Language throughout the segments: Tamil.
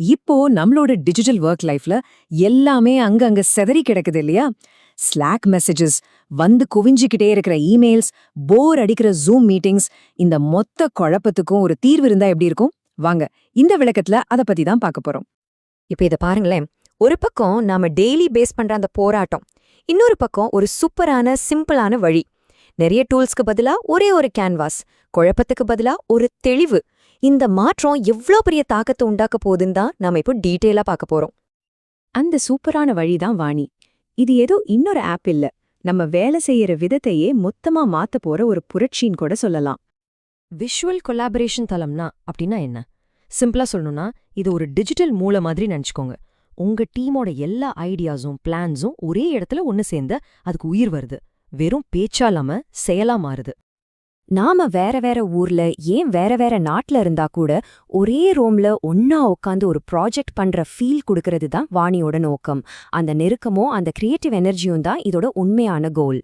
இப்போ நம்மளோட டிஜிட்டல் ஒர்க் லைஃப்ல எல்லாமே அங்கங்க செதறி கிடக்குது இல்லையா? ஸ்லாக் மெசேஜஸ் வந்து குவிஞ்சிக்கிட்டே இருக்கிற இமெயில்ஸ் போர் அடிக்கிற ஜூம் மீட்டிங்ஸ் இந்த மொத்த குழப்பத்துக்கும் ஒரு தீர்வு இருந்தா எப்படி இருக்கும்? வாங்க இந்த விளக்கத்துல அத பத்தி தான் பார்க்க போறோம். இப்ப இத பாருங்களேன். ஒரு பக்கம் நாம டெய்லி பேஸ் பண்ற அந்த போராட்டம் இன்னொரு பக்கம் ஒரு சூப்பரான சிம்பிளான வழி. நிறைய டூல்ஸ்க்கு பதிலா ஒரே ஒரு கேன்வாஸ் குழப்பத்துக்கு பதிலா ஒரு தெளிவு இந்த மாற்றம் எவ்ளோ பெரிய தாக்கத்தை உண்டாக்க போகுதுன்னு தான் நாம இப்போ டீட்டெயிலா பார்க்க போறோம். அந்த சூப்பரான வழிதான் வாணி. இது ஏதோ இன்னொரு ஆப் இல்ல. நம்ம வேலை செய்யற விதத்தையே மொத்தமா மாத்த போற ஒரு புரட்சின்னு கூட சொல்லலாம். விஷுவல் கொலாபரேஷன் தளம்னா அப்படின்னா என்ன? சிம்பிளா சொல்லணும்னா இது ஒரு டிஜிட்டல் மூளை மாதிரி நினைச்சுக்கோங்க. உங்க டீமோட எல்லா ஐடியாஸும் பிளான்ஸும் ஒரே இடத்துல ஒன்னு சேர்ந்து அதுக்கு உயிர் வருது. வெறும் பேச்சாலாம செயலா மாறுது. நாம வேற வேற ஊர்ல ஏன் வேற வேற நாட்டுல இருந்தா கூட ஒரே ரோம்ல ஒன்னா உட்காந்து ஒரு ப்ராஜெக்ட் பண்ற ஃபீல் கொடுக்கறது தான் வாணியோட நோக்கம். அந்த நெருக்கமும் அந்த கிரியேட்டிவ் எனர்ஜியும் தான் இதோட உண்மையான கோல்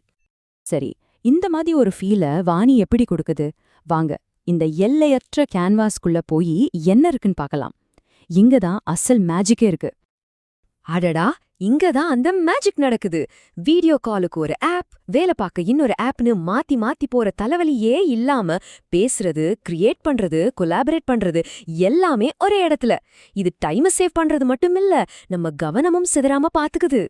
சரி இந்த மாதிரி ஒரு ஃபீல வாணி எப்படி கொடுக்குது? வாங்க இந்த எல்லையற்ற கேன்வாஸ்குள்ள போய் என்ன இருக்குன்னு பார்க்கலாம். இங்க தான் அசல் மேஜிக்கே இருக்கு. அடடா இங்க தான் அந்த மேஜிக் நடக்குது. வீடியோ காலுக்கு ஒரு ஆப் வேலை பார்க்க இன்னொரு ஆப்னு மாத்தி மாத்தி போற தலைவலியே இல்லாம பேசுறது கிரியேட் பண்றது கொலாபரேட் பண்றது எல்லாமே ஒரே இடத்துல. இது டைமை சேவ் பண்றது மட்டும் இல்ல நம்ம கவனமும் சிதறாம பாத்துக்குது.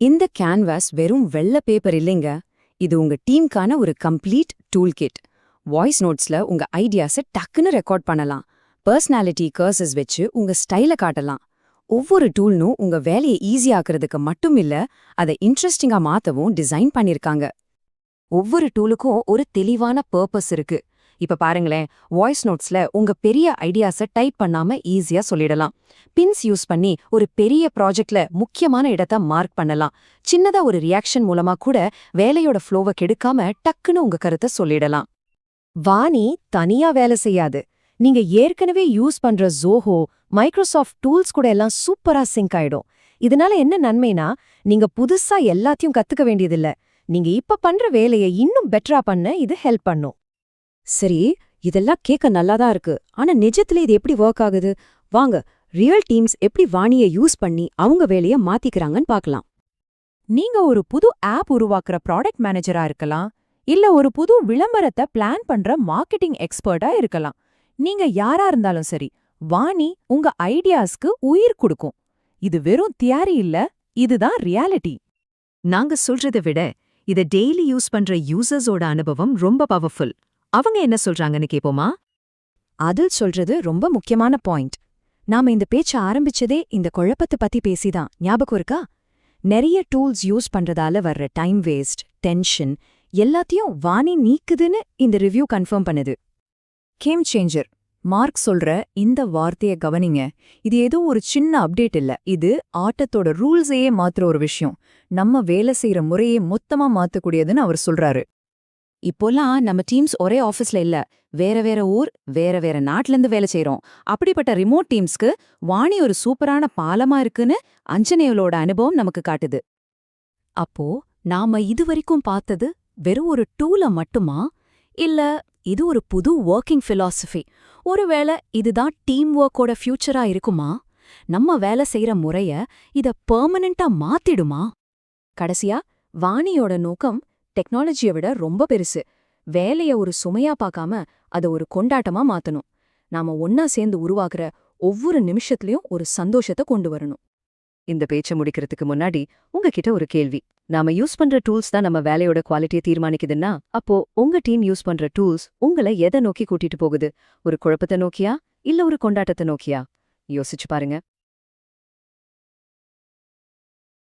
இந்த கேன்வாஸ் வெறும் வெள்ள பேப்பர் இல்லைங்க. இது உங்க டீம்க்கான ஒரு கம்ப்ளீட் டூல் கிட் வாய்ஸ் நோட்ஸ்ல உங்க ஐடியாஸை டக்குன்னு ரெக்கார்ட் பண்ணலாம். பர்சனாலிட்டி கர்சஸ் வச்சு உங்க ஸ்டைல காட்டலாம். ஒவ்வொரு டூல்னும் உங்க வேலையை ஈஸியாக்குறதுக்கு மட்டும் இல்ல அதை இன்ட்ரெஸ்டிங்கா மாத்தவும் டிசைன் பண்ணிருக்காங்க. ஒவ்வொரு டூலுக்கும் ஒரு தெளிவான பர்பஸ் இருக்கு. இப்ப பாருங்களேன் வாய்ஸ் நோட்ஸ்ல உங்க பெரிய ஐடியாஸ டைப் பண்ணாம ஈஸியா சொல்லிடலாம். பின்ஸ் யூஸ் பண்ணி ஒரு பெரிய ப்ராஜெக்ட்ல முக்கியமான இடத்த மார்க் பண்ணலாம். சின்னதா ஒரு ரியாக்ஷன் மூலமா கூட வேலையோட ஃப்ளோவை கெடுக்காம டக்குன்னு உங்க கருத்தை சொல்லிடலாம். வாணி தனியா வேலை செய்யாது. நீங்க ஏற்கனவே யூஸ் பண்ற ஜோஹோ மைக்ரோசாஃப்ட் டூல்ஸ் கூட எல்லாம் சூப்பரா சிங்க் ஆயிடும். இதனால என்ன நன்மைனா நீங்க புதுசா எல்லாத்தையும் கத்துக்க வேண்டியதில்ல. நீங்க இப்ப பண்ற வேலையை இன்னும் பெட்டரா பண்ண இது ஹெல்ப் பண்ணும். சரி இதெல்லாம் கேட்க நல்லாதான் இருக்கு. ஆனா நிஜத்துல இது எப்படி ஒர்க் ஆகுது? வாங்க ரியல் டீம்ஸ் எப்படி வாணியை யூஸ் பண்ணி அவங்க வேலைய மாத்திக்கிறாங்கன்னு பார்க்கலாம். நீங்க ஒரு புது ஆப் உருவாக்குற ப்ராடக்ட் மேனேஜரா இருக்கலாம். இல்ல ஒரு புது விளம்பரத்தை பிளான் பண்ற மார்க்கெட்டிங் எக்ஸ்பர்ட்டா இருக்கலாம். நீங்க யாரா இருந்தாலும் சரி வாணி உங்க ஐடியாஸ்க்கு உயிர் கொடுக்கும். இது வெறும் தியாரி இல்ல இதுதான் ரியாலிட்டி. நாங்க சொல்றதை விட இத டெய்லி யூஸ் பண்ற யூசர்ஸோட அனுபவம் ரொம்ப பவர்ஃபுல். அவங்க என்ன சொல்றாங்கன்னு கேப்போமா? அதில் சொல்றது ரொம்ப முக்கியமான பாயிண்ட். நாம இந்த பேச்ச ஆரம்பிச்சதே இந்த குழப்பத்தை பத்தி பேசிதான் ஞாபகம் இருக்கா? நிறைய டூல்ஸ் யூஸ் பண்றதால வர்ற டைம் வேஸ்ட் டென்ஷன் எல்லாத்தையும் வாணி நீக்குதுன்னு இந்த ரிவ்யூ கன்ஃபார்ம் பண்ணுது. கேம் சேஞ்சர் மார்க் சொல்ற இந்த வார்த்தைய கவனிங்க. இது ஏதோ ஒரு சின்ன அப்டேட் இல்ல. இது ஆட்டத்தோட ரூல்ஸையே மாத்துற ஒரு விஷயம். நம்ம வேலை செய்யற முறையே மொத்தமா மாத்தக்கூடியதுன்னு அவர் சொல்றாரு. இப்போலாம் நம்ம டீம்ஸ் ஒரே ஆஃபீஸ்ல இல்ல. வேற வேற ஊர் வேற வேற நாட்டுல இருந்து வேலை செய்யறோம் அப்படிப்பட்ட ரிமோட் டீம்ஸ்க்கு வாணி ஒரு சூப்பரான பாலமா இருக்குன்னு அஞ்சனேவலோட அனுபவம் நமக்கு காட்டுது. அப்போ நாம இதுவரைக்கும் பார்த்தது வெறும் ஒரு டூல மட்டுமா? இல்ல இது ஒரு புது ஒர்க்கிங் ஃபிலாசபி ஒருவேளை இதுதான் டீம் ஒர்க்கோட ஃபியூச்சரா இருக்குமா? நம்ம வேலை செய்யற முறைய இத பெர்மனண்டா மாத்திடுமா? கடைசியா வாணியோட நோக்கம் டெக்னாலஜியை விட ரொம்ப பெருசு. வேலைய ஒரு சுமையா பார்க்காம அத ஒரு கொண்டாட்டமா மாத்தணும். நாம ஒன்னா சேர்ந்து உருவாக்குற ஒவ்வொரு நிமிஷத்துலயும் ஒரு சந்தோஷத்தை கொண்டு வரணும். இந்த பேச்ச முடிக்கிறதுக்கு முன்னாடி உங்ககிட்ட ஒரு கேள்வி. நாம யூஸ் பண்ற டூல்ஸ் தான் நம்ம வேலையோட குவாலிட்டியை தீர்மானிக்குதுன்னா அப்போ உங்க டீம் யூஸ் பண்ற டூல்ஸ் உங்களை எதை நோக்கி கூட்டிட்டு போகுது? ஒரு குழப்பத்தை நோக்கியா? இல்ல ஒரு கொண்டாட்டத்தை நோக்கியா? யோசிச்சு பாருங்க.